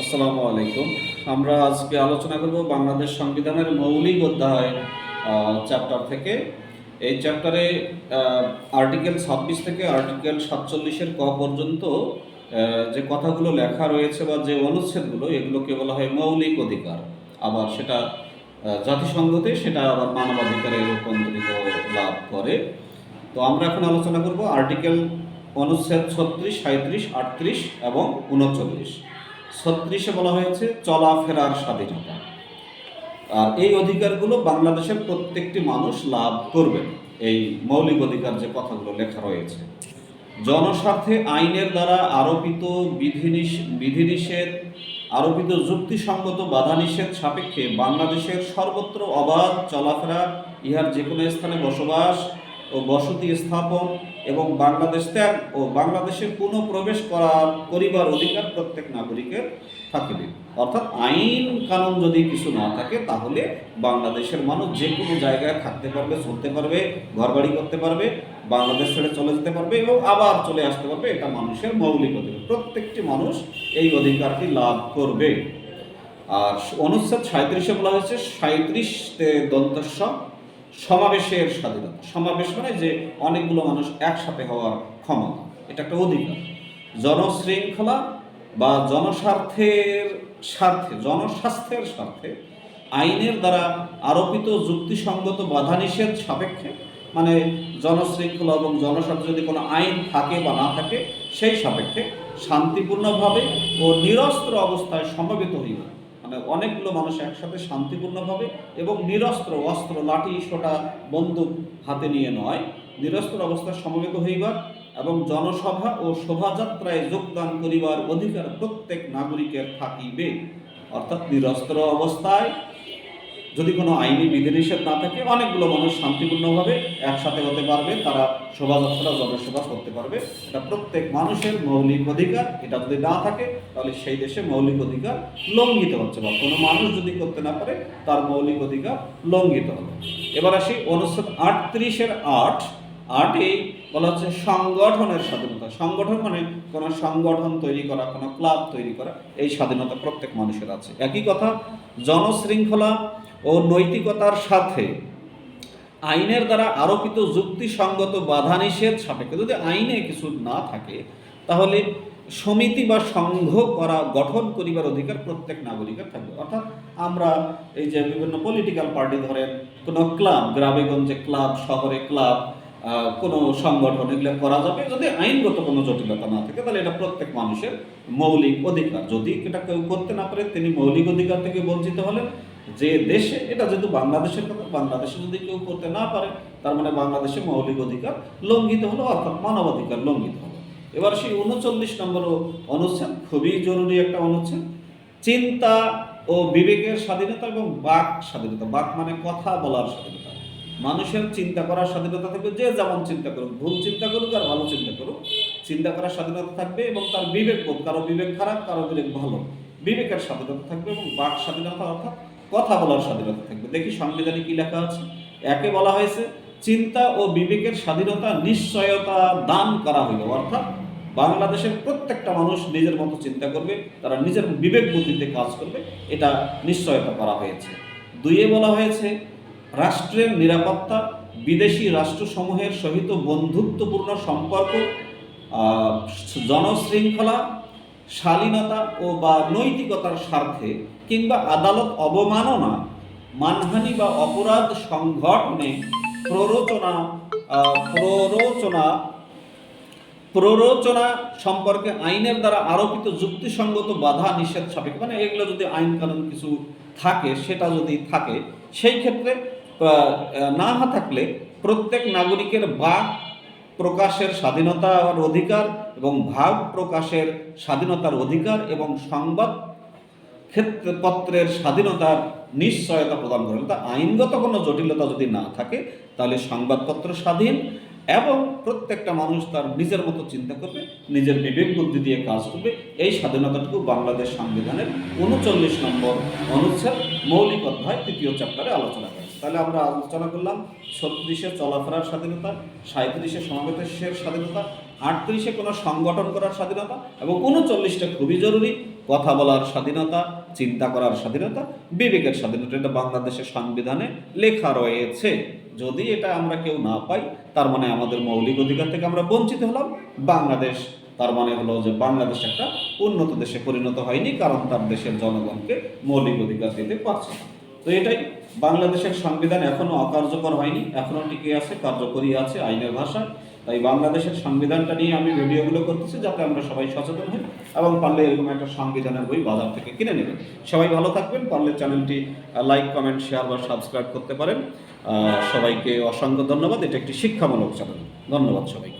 আসসালামু আলাইকুম। আমরা আজকে আলোচনা করব বাংলাদেশ সংবিধানের মৌলিক অধ্যায় চ্যাপ্টার থেকে। এই চ্যাপ্টারে আর্টিকেল ছাব্বিশ থেকে আর্টিকেল সাতচল্লিশের ক পর্যন্ত যে কথাগুলো লেখা রয়েছে বা যে অনুচ্ছেদগুলো, এগুলোকে বলা হয় মৌলিক অধিকার। আবার সেটা জাতিসংঘতে সেটা আবার মানবাধিকারে রূপান্তরিত লাভ করে। তো আমরা এখন আলোচনা করব আর্টিকেল অনুচ্ছেদ ছত্রিশ সাঁত্রিশ আটত্রিশ এবং উনচল্লিশ। ছত্রিশে বলা হয়েছে, চলাফেরার স্বাধীনতা। আর এই অধিকারগুলো বাংলাদেশের প্রত্যেকটি মানুষ লাভ করবে। এই মৌলিক অধিকার যে কথাগুলো লেখা রয়েছে। জনস্বার্থে আইনের দ্বারা আরোপিত বিধিনিষ, বিধিনিষেধ, আরোপিত যুক্তিসঙ্গত বাধা নিষেধ সাপেক্ষে বাংলাদেশের সর্বত্র অবাধ চলাফেরা, ইহার যে কোনো স্থানে বসবাস ও বসতি স্থাপন এবং বাংলাদেশ ত্যাগ ও বাংলাদেশে পুনঃ প্রবেশ করা করিবার অধিকার প্রত্যেক নাগরিকের থাকিবে। অর্থাৎ আইন কানুন যদি কিছু না থাকে, তাহলে বাংলাদেশের মানুষ যে কোনো জায়গায় থাকতে পারবে, চলতে পারবে, ঘরবাড়ি করতে পারবে, বাংলাদেশ ছেড়ে চলে যেতে পারবে এবং আবার চলে আসতে পারবে, এটা মানুষের মৌলিক অধিকার। প্রত্যেকটি মানুষ এই অধিকারটি লাভ করবে। আর অনুচ্ছেদ সাঁত্রিশে বলা হয়েছে সাঁত্রিশ দন্তস্ব সমাবেশের স্বাধীনতা। সমাবেশ মানে যে অনেকগুলো মানুষ একসাথে হওয়ার ক্ষমতা। এটা একটা অধিকার। জনশৃঙ্খলা বা জনস্বার্থের স্বার্থে, জনস্বাস্থ্যের স্বার্থে আইনের দ্বারা আরোপিত যুক্তিসঙ্গত বাধা নিষেধ সাপেক্ষে মানে জনশৃঙ্খলা এবং জনস্বার্থে যদি কোনো আইন থাকে বা না থাকে, সেই সাপেক্ষে শান্তিপূর্ণভাবে ও নিরস্ত্র অবস্থায় সমবেত হইবে। মানে অনেকগুলো মানুষ একসাথে শান্তিপূর্ণভাবে এবং নিরস্ত্র, অস্ত্র, লাঠি, সোটা, বন্দুক হাতে নিয়ে নয়। নিরস্ত্র অবস্থায় সমবেত হইবার এবং জনসভা ও শোভাযাত্রায় যোগদান করিবার অধিকার প্রত্যেক নাগরিকের থাকিবে। অর্থাৎ নিরস্ত্র অবস্থায় যদি কোনো আইনি বিধিনিষেধ না থাকে, অনেকগুলো মানুষ শান্তিপূর্ণভাবে একসাথে হতে পারবে, তারা শোভাযাত্রা জনসভা করতে পারবে। এটা প্রত্যেক মানুষের মৌলিক অধিকার। এটা যদি না থাকে, তাহলে সেই দেশে মৌলিক অধিকার লঙ্ঘিত হচ্ছে বা কোনো মানুষ যদি করতে না পারে, তার মৌলিক অধিকার লঙ্ঘিত হবে। এবার আসি অনুচ্ছেদ আটত্রিশের আট। আটে বলা হচ্ছে সংগঠনের স্বাধীনতা। সংগঠন মানে কোনো সংগঠন তৈরি করা, কোনো ক্লাব তৈরি করা, এই স্বাধীনতা প্রত্যেক মানুষের আছে। একই কথা, জনশৃঙ্খলা ও নৈতিকতার সাথে আইনের দ্বারা আরোপিত যুক্তিসঙ্গত বাধা নিষেধ সাপেক্ষে। যদি আইনে কিছু না থাকে, তাহলে সমিতি বা সংঘ করা গঠন করিবার অধিকার প্রত্যেক নাগরিকের থাকবে। অর্থাৎ আমরা এই যে বিভিন্ন পলিটিক্যাল পার্টি ধরেন, কোনো ক্লাব গ্রামেগঞ্জে ক্লাব শহরে ক্লাব কোনো সংগঠন এগুলো করা যাবে। যদি আইনগত কোনো জটিলতা না থাকে, তাহলে এটা প্রত্যেক মানুষের মৌলিক অধিকার। যদি এটা কেউ করতে না পারে, তিনি মৌলিক অধিকার থেকে বঞ্চিত হলেন। যে দেশে, এটা যেহেতু বাংলাদেশের কথা, বাংলাদেশে যদি কেউ করতে না পারে, তার মানে বাংলাদেশে মৌলিক অধিকার লঙ্ঘিত হলো, অর্থাৎ মানবাধিকার লঙ্ঘিত হলো। এবার সেই উনচল্লিশ নম্বর অনুচ্ছেদ, খুবই জরুরি একটা অনুচ্ছেদ। চিন্তা ও বিবেকের স্বাধীনতা এবং বাক স্বাধীনতা, বাক মানে কথা বলার স্বাধীনতা। মানুষের চিন্তা করার স্বাধীনতা থাকবে, যে যেমন চিন্তা করুক, ভুল চিন্তা করুক আর ভালো চিন্তা করুক। চিন্তা করার স্বাধীনতা থাকবে এবং তার বিবেক বোধ, কারও বিবেক খারাপ, কারও বিবেক ভালো। বিবেকের স্বাধীনতা থাকবে এবং বাক স্বাধীনতা, অর্থাৎ কথা বলার স্বাধীনতা থাকবে। দেখি সংবিধানে কি লেখা আছে? একে বলা হয়েছে, চিন্তা ও বিবেকের স্বাধীনতা নিশ্চয়তা দান করা হইল। অর্থাৎ বাংলাদেশের প্রত্যেকটা মানুষ নিজের মতো চিন্তা করবে, তারা নিজের বিবেক বুদ্ধিতে কাজ করবে, এটা নিশ্চয়তা করা হয়েছে। দুইয়ে বলা হয়েছে, রাষ্ট্রের নিরাপত্তা বিদেশি রাষ্ট্রসমূহের সহিত বন্ধুত্বপূর্ণ সম্পর্ক জনশৃঙ্খলা শালীনতা ও বা নৈতিকতার স্বার্থে কিংবা আদালত অবমাননা, মানহানি বা অপরাধ সংঘটনে প্ররোচনা প্ররোচনা প্ররোচনা সম্পর্কে আইনের দ্বারা আরোপিত যুক্তিসঙ্গত বাধা নিষেধ সাপেক্ষে মানে এগুলো যদি আইন কানুন কিছু থাকে, সেটা যদি থাকে, সেই ক্ষেত্রে না থাকলে প্রত্যেক নাগরিকের বাক প্রকাশের স্বাধীনতার অধিকার এবং ভাব প্রকাশের স্বাধীনতার অধিকার এবং সংবাদ ক্ষেত্রে পত্রের স্বাধীনতার নিশ্চয়তা প্রদান করে। তা আইনগত কোনো জটিলতা যদি না থাকে, তাহলে সংবাদপত্র স্বাধীন এবং প্রত্যেকটা মানুষ তার নিজের মতো চিন্তা করবে, নিজের বিবেক বুদ্ধি দিয়ে কাজ করবে। এই স্বাধীনতাটুকু বাংলাদেশ সংবিধানের উনচল্লিশ নম্বর অনুচ্ছেদ, মৌলিক অধ্যায়, তৃতীয় চ্যাপ্টারে আলোচনা করেছে তাহলে আমরা আলোচনা করলাম ছত্রিশে চলাফেরার স্বাধীনতা সাঁত্রিশে সমাবেশের স্বাধীনতা, আটত্রিশে কোনো সংগঠন করার স্বাধীনতা এবং উনচল্লিশটা খুবই জরুরি, কথা বলার স্বাধীনতা, চিন্তা করার স্বাধীনতা, বিবেকের স্বাধীনতা, এটা বাংলাদেশের সংবিধানে লেখা রয়েছে। যদি এটা আমরা কেউ না পাই, তার মানে আমাদের মৌলিক অধিকার থেকে আমরা বঞ্চিত হলাম। বাংলাদেশ, তার মানে হলো যে বাংলাদেশ একটা উন্নত দেশে পরিণত হয়নি, কারণ তার দেশের জনগণকে মৌলিক অধিকার দিতে পারছে না। তো এটাই। বাংলাদেশের সংবিধান এখনও অকার্যকর হয়নি, এখনও টিকে আছে, কার্যকরী আছে আইনের ভাষা তাই বাংলাদেশের সংবিধানটা নিয়ে আমি ভিডিওগুলো করতেছি যাতে আমরা সবাই সচেতন হই এবং পারলে এরকম একটা সংবিধানের বই বাজার থেকে কিনে নেবেন সবাই ভালো থাকবেন, পারলে চ্যানেলটি লাইক কমেন্ট শেয়ার বা সাবস্ক্রাইব করতে পারেন। সবাইকে অসংখ্য ধন্যবাদ। এটা একটি শিক্ষামূলক চ্যানেল। ধন্যবাদ সবাইকে।